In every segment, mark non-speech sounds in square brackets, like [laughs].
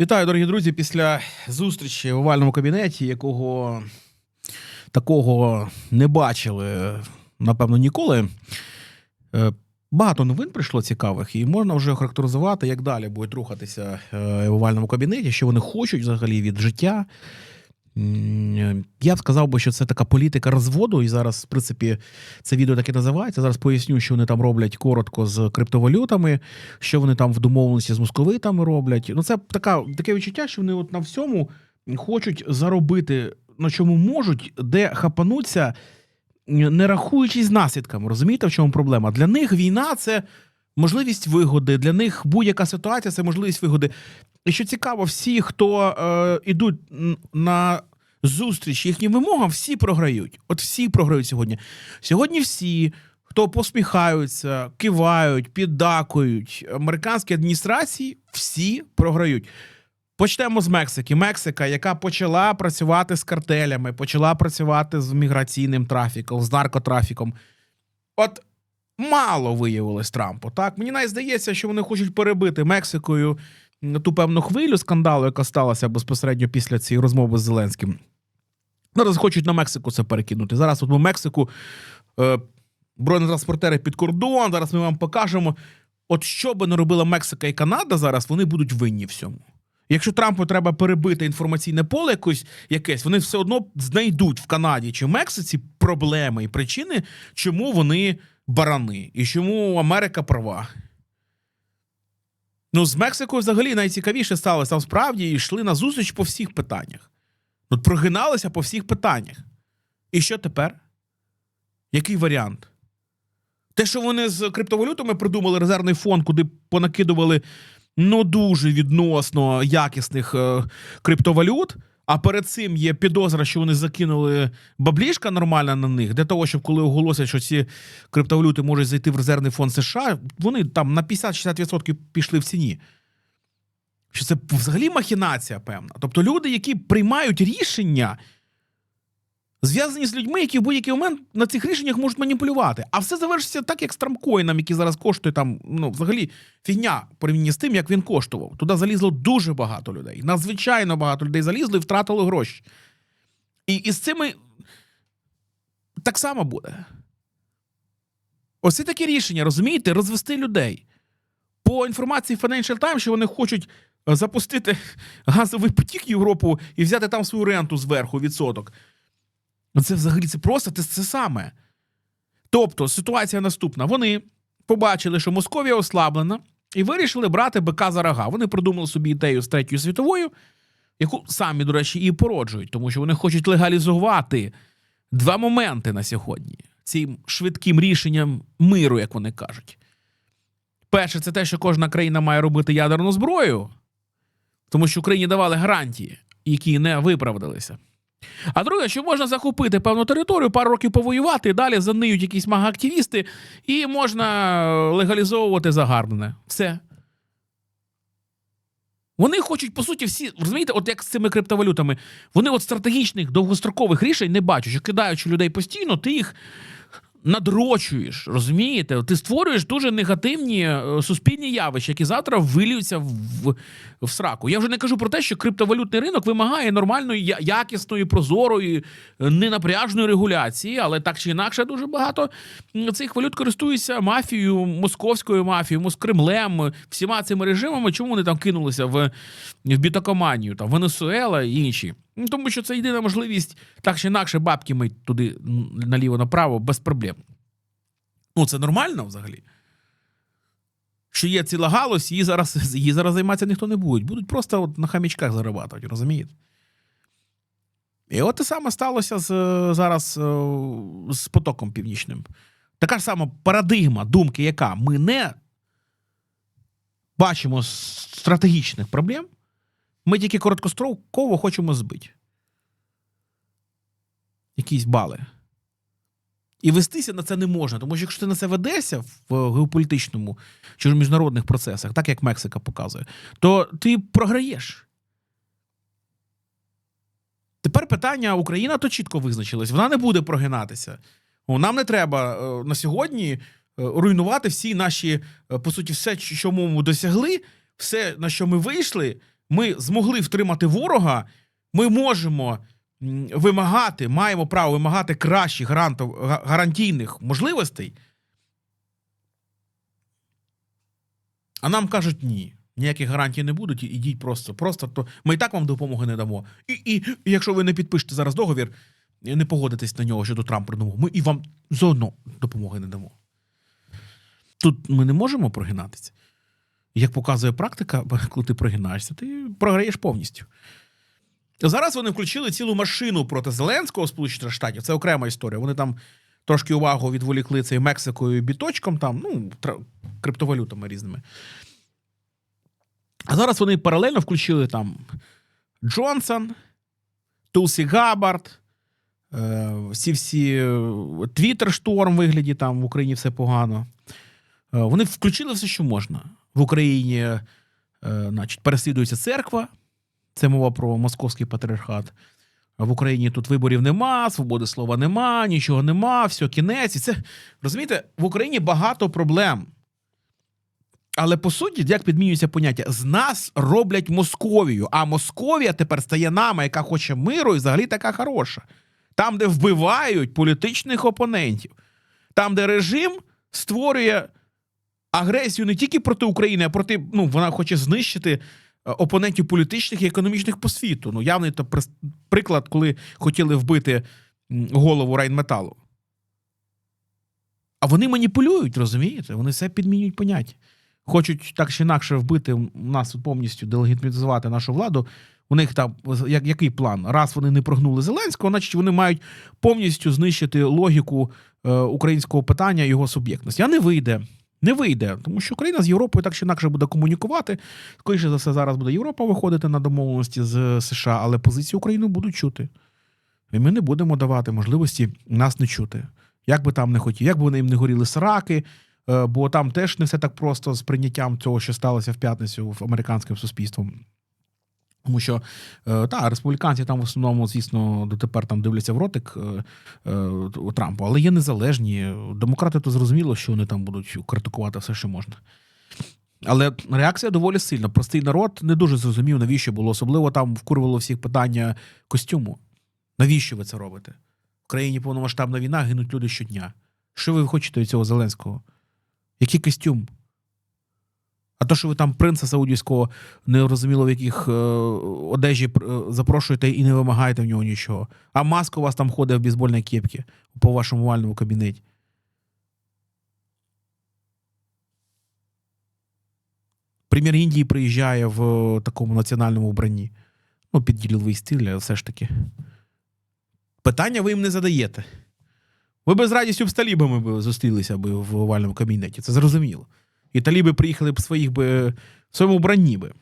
Вітаю, дорогі друзі. Після зустрічі в овальному кабінеті, якого такого не бачили, напевно, ніколи. Е, Багато новин прийшло цікавих, і можна вже характеризувати, як далі будуть рухатися е, в овальному кабінеті, що вони хочуть взагалі від життя. М, Я б сказав би, що це така політика розводу, і зараз, в принципі, це відео так і називається. Зараз поясню, що вони там роблять коротко з криптовалютами, що вони там в домовленості з московитами роблять. Ну, це така, таке відчуття, що вони от на всьому хочуть заробити, на чому можуть, де хапануться, не рахуючись наслідками. Розумієте, в чому проблема? Для них війна це можливість вигоди, для них будь-яка ситуація це можливість вигоди. І що цікаво, всі, хто е, ідуть на зустріч їхнім вимогам, всі програють. От всі програють сьогодні. Сьогодні всі, хто посміхаються, кивають, піддакують американській адміністрації, всі програють. Почнемо з Мексики. Мексика, яка почала працювати з картелями, почала працювати з міграційним трафіком, з наркотрафіком. От мало виявилось Трампу. Так мені навіть здається, що вони хочуть перебити Мексикою ту певну хвилю скандалу, яка сталася безпосередньо після цієї розмови з Зеленським. Зараз хочуть на Мексику це перекинути. Зараз от ми Мексику е, бронетранспортери під кордон. Зараз ми вам покажемо. От що би не робила Мексика і Канада зараз, вони будуть винні всьому. Якщо Трампу треба перебити інформаційне поле якось, якесь, вони все одно знайдуть в Канаді чи в Мексиці проблеми і причини, чому вони барани і чому Америка права. Ну, з Мексикою взагалі найцікавіше сталося. Там справді йшли на зустріч по всіх питаннях. От прогиналися по всіх питаннях. І що тепер? Який варіант? Те, що вони з криптовалютами придумали резервний фонд, куди понакидували ну дуже відносно якісних е, криптовалют. А перед цим є підозра, що вони закинули баблішка нормально на них, для того, щоб коли оголосять, що ці криптовалюти можуть зайти в резервний фонд США, вони там на 50-60% пішли в ціні. Що це взагалі махінація, певна. Тобто люди, які приймають рішення, зв'язані з людьми, які в будь-який момент на цих рішеннях можуть маніпулювати. А все завершиться так, як з трамкоїном, який зараз коштує там, ну, взагалі, фігня в порівнянні з тим, як він коштував. Туди залізло дуже багато людей. Надзвичайно багато людей залізли і втратили гроші. І, і з цими так само буде. Ось це таке рішення, розумієте, розвести людей. По інформації Financial Times, що вони хочуть е, запустити [laughs] газовий потік Європу і взяти там свою ренту зверху відсоток. Ну, Це взагалі це просто це, це саме. Тобто ситуація наступна: вони побачили, що Московія ослаблена, і вирішили брати бика за рога. Вони придумали собі ідею з третьою світовою, яку самі, до речі, і породжують, тому що вони хочуть легалізувати два моменти на сьогодні цим швидким рішенням миру, як вони кажуть. Перше, це те, що кожна країна має робити ядерну зброю, тому що Україні давали гарантії, які не виправдалися. А друге, що можна захопити певну територію, пару років повоювати, і далі заниють якісь мага-активісти, і можна легалізовувати загарбне. Все. Вони хочуть, по суті, всі, розумієте, от як з цими криптовалютами, вони от стратегічних довгострокових рішень не бачать, що кидаючи людей постійно, ти їх надрочуєш, розумієте? Ти створюєш дуже негативні е, суспільні явища, які завтра вилюються в, в, сраку. Я вже не кажу про те, що криптовалютний ринок вимагає нормальної, якісної, прозорої, е, ненапряжної регуляції, але так чи інакше дуже багато цих валют користуються мафією, московською мафією, Кремлем, всіма цими режимами. Чому вони там кинулися в, в бітокоманію, там Венесуела і інші? Ну, тому що це єдина можливість так чи інакше бабки мить туди наліво-направо без проблем. Ну, це нормально взагалі. Що є ціла галузь, її зараз, її зараз займатися ніхто не буде. Будуть просто от на хамічках зарабатувати, розумієте? І от те саме сталося з, зараз е, з потоком північним. Така ж сама парадигма думки, яка ми не бачимо стратегічних проблем, ми тільки короткостроково хочемо збити. Якісь бали. І вестися на це не можна, тому що якщо ти на це ведешся в геополітичному чи ж міжнародних процесах, так як Мексика показує, то ти програєш. Тепер питання Україна то чітко визначилась. Вона не буде прогинатися. Нам не треба е, на сьогодні е, руйнувати всі наші, е, по суті, все, що ми досягли, все, на що ми вийшли, ми змогли втримати ворога, ми можемо вимагати, маємо право вимагати кращих гарантійних можливостей. А нам кажуть ні. Ніяких гарантій не будуть, ідіть просто. Просто то ми і так вам допомоги не дамо. І, і, якщо ви не підпишете зараз договір, не погодитесь на нього щодо Трампа домову, ми і вам заодно допомоги не дамо. Тут ми не можемо прогинатися. Як показує практика, [laughs] коли ти прогинаєшся, ти програєш повністю. Зараз вони включили цілу машину проти Зеленського Сполучених Штатів. Це окрема історія. Вони там трошки увагу відволікли цей Мексикою і біточком, там, ну, криптовалютами різними. А зараз вони паралельно включили там Джонсон, Тулсі Габард, е, всі всі Твіттер шторм вигляді там в Україні все погано. Е, Вони включили все, що можна. В Україні е, значить, переслідується церква, це мова про московський патріархат. В Україні тут виборів нема, свободи слова нема, нічого нема, все, кінець. І це розумієте, в Україні багато проблем. Але по суті, як підмінюється поняття, з нас роблять Московію, а Московія тепер стає нами, яка хоче миру, і взагалі така хороша. Там, де вбивають політичних опонентів, там, де режим створює агресію не тільки проти України, а проти ну, вона хоче знищити е, опонентів політичних і економічних по світу. Ну, явний то приклад, коли хотіли вбити голову Райнметалу. А вони маніпулюють, розумієте? Вони все підмінюють поняття. Хочуть так чи інакше вбити нас повністю делегітимізувати нашу владу. У них там як, який план? Раз вони не прогнули Зеленського, значить вони мають повністю знищити логіку е, українського питання його суб'єктності. А не вийде. Не вийде, тому що Україна з Європою так чи інакше буде комунікувати. Скоріше за все, зараз буде Європа виходити на домовленості з США, але позицію України будуть чути. І ми не будемо давати можливості нас не чути. Як би там не хотів, як би вони їм не горіли сраки, е, бо там теж не все так просто з прийняттям цього, що сталося в п'ятницю в американським суспільством. Тому що е, та, республіканці там в основному, звісно, дотепер там дивляться в ротик е, е, Трампу, але є незалежні. Демократи то зрозуміло, що вони там будуть критикувати все, що можна. Але реакція доволі сильна. Простий народ не дуже зрозумів, навіщо було. Особливо там вкурвало всіх питання костюму. Навіщо ви це робите? В країні повномасштабна війна гинуть люди щодня. Що ви хочете від цього Зеленського? Який костюм? А то, що ви там принца Саудівського не розуміло, в яких е, одежі е, запрошуєте і не вимагаєте в нього нічого. А маска у вас там ходить в бейсбольній кепці по вашому вальному кабінеті. Прем'єр Індії приїжджає в е, такому національному вбранні. Ну, під діловий стиль, але все ж таки. Питання ви їм не задаєте. Ви би з радістю б з талібами зустрілися би в овальному кабінеті, це зрозуміло. І таліби приїхали б в своїх би, в своєму вбранні би.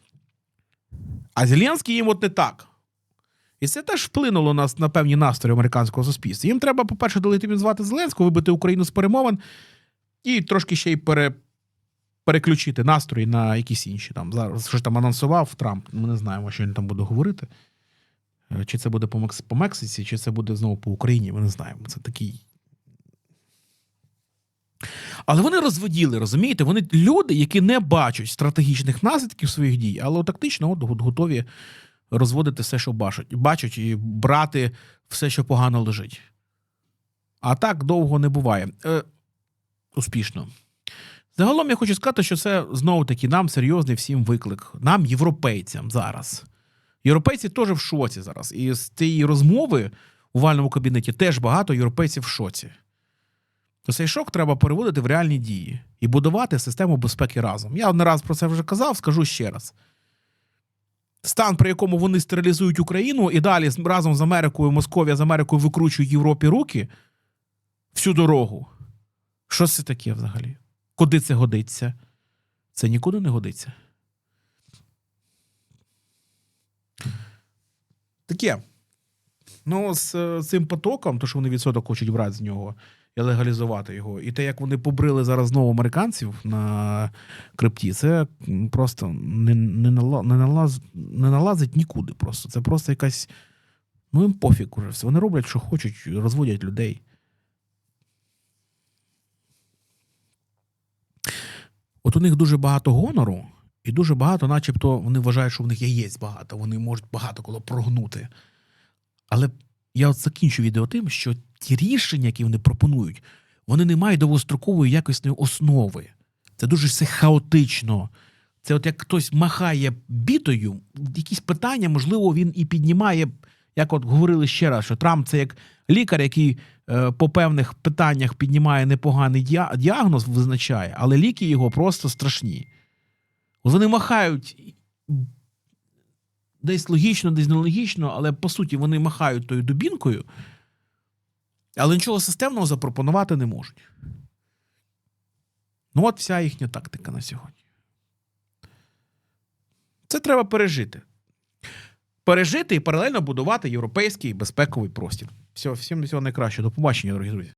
А Зеленський їм от не так. І це теж вплинуло на, на певні настрої американського суспільства. Їм треба, по-перше, делегітимізувати Зеленського, вибити Україну з перемовин і трошки ще й пере, переключити настрої на якісь інші. Там, зараз, що ж там анонсував Трамп, ми не знаємо, що він там буде говорити. Е, Чи це буде по Мексиці, чи це буде знову по Україні, ми не знаємо. Це такий. Але вони розводіли, розумієте? Вони люди, які не бачать стратегічних наслідків своїх дій, але тактично от, от готові розводити все, що бачать, бачать, і брати все, що погано лежить. А так довго не буває. Е, успішно. Загалом я хочу сказати, що це знову таки нам серйозний всім виклик, нам, європейцям, зараз. Європейці теж в шоці зараз. І з цієї розмови у вальному кабінеті теж багато європейців в шоці. То цей шок треба переводити в реальні дії і будувати систему безпеки разом. Я не раз про це вже казав, скажу ще раз. Стан, при якому вони стерилізують Україну і далі разом з Америкою, Московія з Америкою викручують Європі руки всю дорогу. Що це таке взагалі? Куди це годиться? Це нікуди не годиться. Таке. Ну, з е, цим потоком, то що вони відсоток хочуть брати з нього і легалізувати його. І те, як вони побрили зараз знову американців на крипті, це просто не, не, нала, не, налаз, не налазить нікуди. Просто. Це просто якась. Ну, їм пофіг уже все. Вони роблять, що хочуть, розводять людей. От у них дуже багато гонору І дуже багато, начебто, вони вважають, що в них яєць багато, вони можуть багато коло прогнути. Але я от закінчу відео тим, що ті рішення, які вони пропонують, вони не мають довгострокової якісної основи. Це дуже все хаотично. Це от як хтось махає бітою, якісь питання, можливо, він і піднімає, як от говорили ще раз, що Трамп це як лікар, який е, по певних питаннях піднімає непоганий діагноз, визначає, але ліки його просто страшні. Вони махають десь логічно, десь нелогічно, але по суті вони махають тою дубінкою, але нічого системного запропонувати не можуть. Ну, от вся їхня тактика на сьогодні. Це треба пережити. Пережити і паралельно будувати європейський безпековий простір. Все, всім всього найкращого. До побачення, дорогі друзі.